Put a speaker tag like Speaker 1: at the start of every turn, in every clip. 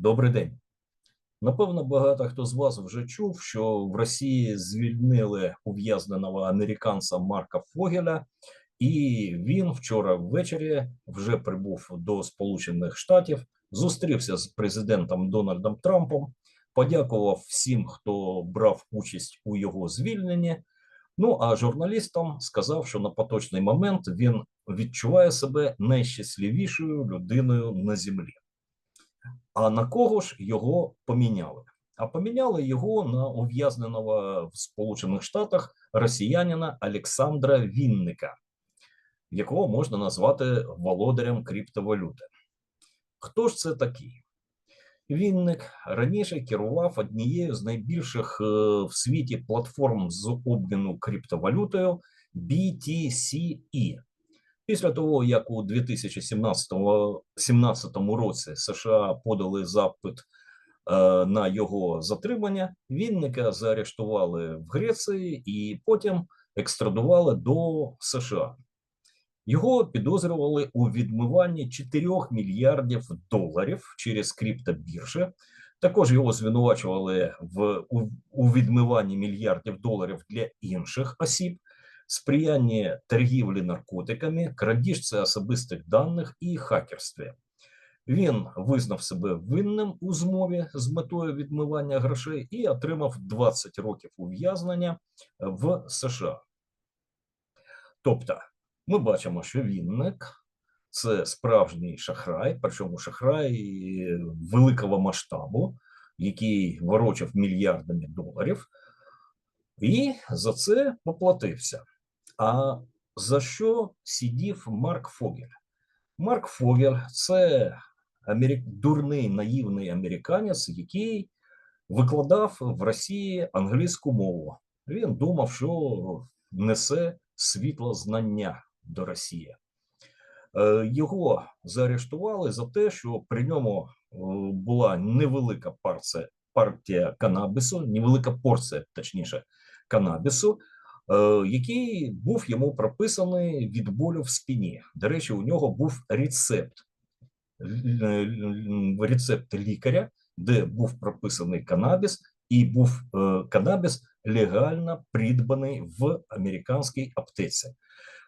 Speaker 1: Добрий день. Напевно, багато хто з вас вже чув, що в Росії звільнили ув'язненого американця Марка Фогеля, і він вчора ввечері вже прибув до Сполучених Штатів, зустрівся з президентом Дональдом Трампом, подякував всім, хто брав участь у його звільненні. Ну а журналістам сказав, що на поточний момент він відчуває себе найщасливішою людиною на землі. А на кого ж його поміняли? А поміняли його на ув'язненого в Сполучених Штатах росіянина Олександра Вінника, якого можна назвати володарем криптовалюти. Хто ж це такий? Вінник раніше керував однією з найбільших е, в світі платформ з обміну криптовалютою BTCE. Після того, як у 2017 17 році США подали запит е, на його затримання, Вінника заарештували в Греції і потім екстрадували до США. Його підозрювали у відмиванні 4 мільярдів доларів через криптобіржі. Також його звинувачували в у, у відмиванні мільярдів доларів для інших осіб сприяння торгівлі наркотиками, крадіжці особистих даних і хакерстві. Він визнав себе винним у змові з метою відмивання грошей і отримав 20 років ув'язнення в США. Тобто, ми бачимо, що Вінник це справжній шахрай, причому шахрай великого масштабу, який ворочав мільярдами доларів, і за це поплатився. А за що сидів Марк Фогель? Марк Фогель це дурний наївний американець, який викладав в Росії англійську мову. Він думав, що несе світло знання до Росії. Е, його заарештували за те, що при ньому е, була невелика партія, партія канабісу, невелика порція, точніше, канабісу, який був йому прописаний від болю в спині. До речі, у нього був рецепт рецепт лікаря, де був прописаний канабіс, і був е, канабіс легально придбаний в американській аптеці,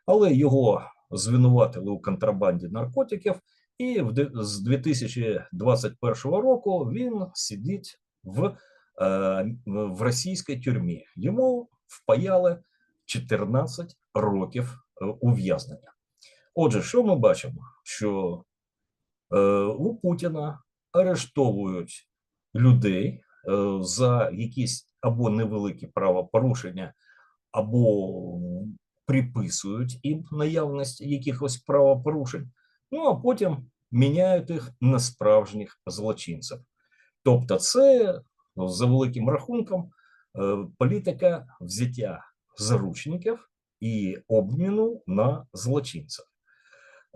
Speaker 1: але його звинуватили у контрабанді наркотиків, і з 2021 року він сидить в, е, в російській тюрмі. Йому впаяли 14 років е, ув'язнення. Отже, що ми бачимо? Що е, у Путіна арештовують людей е, за якісь або невеликі правопорушення, або приписують їм наявність якихось правопорушень, ну а потім міняють їх на справжніх злочинців. Тобто, це за великим рахунком політика взяття заручників і обміну на злочинців.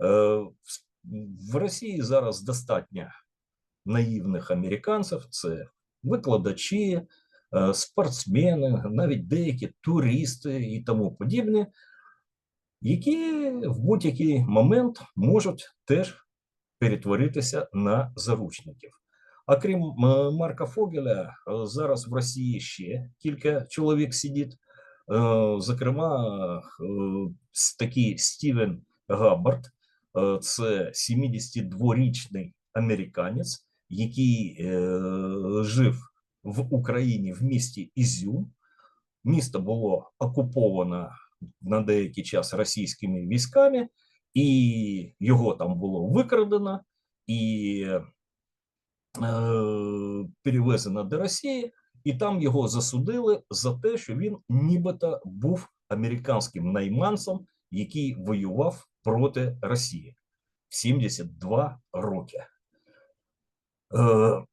Speaker 1: Е, в Росії зараз достатньо наївних американців, це викладачі, е, спортсмени, навіть деякі туристи і тому подібне, які в будь-який момент можуть теж перетворитися на заручників. А крім Марка Фогеля, зараз в Росії ще кілька чоловік сидить. Е, зокрема, е, такий Стівен Габбард, е, це 72-річний американець, який жив в Україні в місті Ізюм. Місто було окуповано на деякий час російськими військами, і його там було викрадено і перевезено до Росії і там його засудили за те, що він нібито був американським найманцем, який воював проти Росії 72 роки. Е,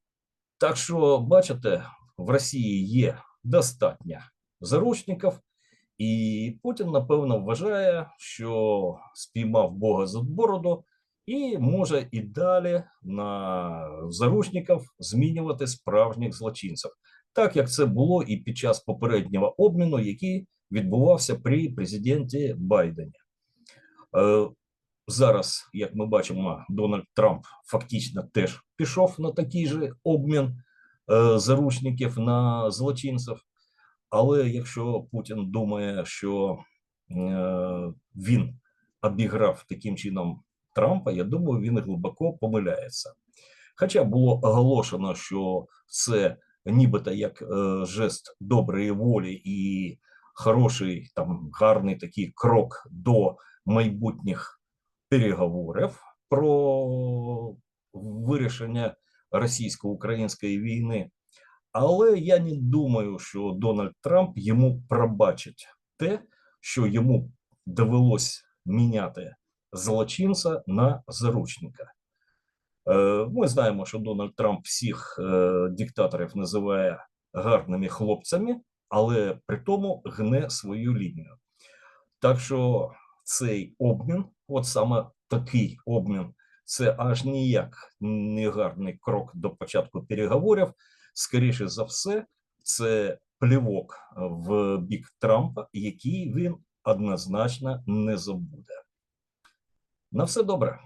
Speaker 1: Так що, бачите, в Росії є достатньо заручників, і Путін, напевно, вважає, що спіймав Бога за бороду. І може і далі на заручників змінювати справжніх злочинців так як це було і під час попереднього обміну, який відбувався при президенті Байдені. Е, зараз, як ми бачимо, Дональд Трамп фактично теж пішов на такий же обмін е, заручників на злочинців. Але якщо Путін думає, що е, він обіграв таким чином Трампа, я думаю, він глибоко помиляється. Хоча було оголошено, що це нібито як е, жест доброї волі і хороший, там гарний такий крок до майбутніх переговорів про вирішення російсько-української війни. Але я не думаю, що Дональд Трамп йому пробачить те, що йому довелось міняти злочинця на заручника. Е, Ми знаємо, що Дональд Трамп всіх е, диктаторів називає гарними хлопцями, але при тому гне свою лінію. Так що цей обмін, от саме такий обмін, це аж ніяк не гарний крок до початку переговорів. Скоріше за все, це плівок в бік Трампа, який він однозначно не забуде. На все добре.